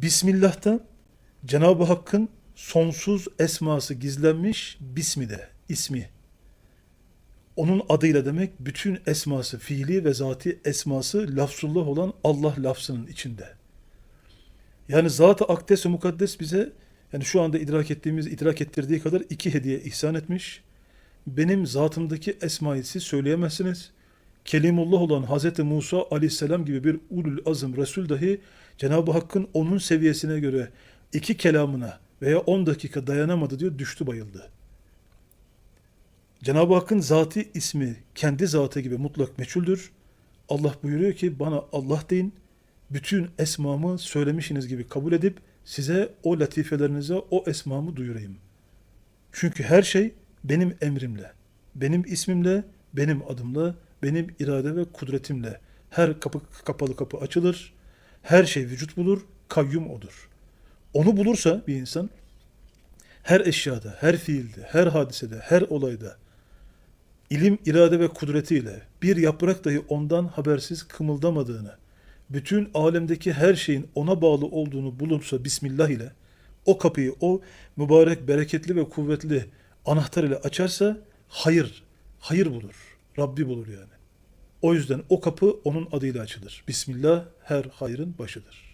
Bismillah'ta Cenab-ı Hakk'ın sonsuz esması gizlenmiş bismi de, ismi. Onun adıyla demek bütün esması, fiili ve zati esması lafzullah olan Allah lafzının içinde. Yani zat-ı akdes ve mukaddes bize yani şu anda idrak ettiğimiz, idrak ettirdiği kadar iki hediye ihsan etmiş. Benim zatımdaki esmayı siz söyleyemezsiniz. Kelimullah olan Hz. Musa aleyhisselam gibi bir ulul azım Resul dahi Cenab-ı Hakk'ın onun seviyesine göre iki kelamına veya on dakika dayanamadı diyor düştü bayıldı. Cenab-ı Hakk'ın zati ismi kendi zatı gibi mutlak meçhuldür. Allah buyuruyor ki bana Allah deyin, bütün esmamı söylemişiniz gibi kabul edip size o latifelerinize o esmamı duyurayım. Çünkü her şey benim emrimle, benim ismimle, benim adımla, benim irade ve kudretimle her kapı kapalı kapı açılır, her şey vücut bulur, kayyum odur. Onu bulursa bir insan her eşyada, her fiilde, her hadisede, her olayda ilim, irade ve kudretiyle bir yaprak dahi ondan habersiz kımıldamadığını, bütün alemdeki her şeyin ona bağlı olduğunu bulunsa Bismillah ile o kapıyı o mübarek, bereketli ve kuvvetli anahtar ile açarsa hayır, hayır bulur. Rabbi bulur yani. O yüzden o kapı onun adıyla açılır. Bismillah her hayrın başıdır.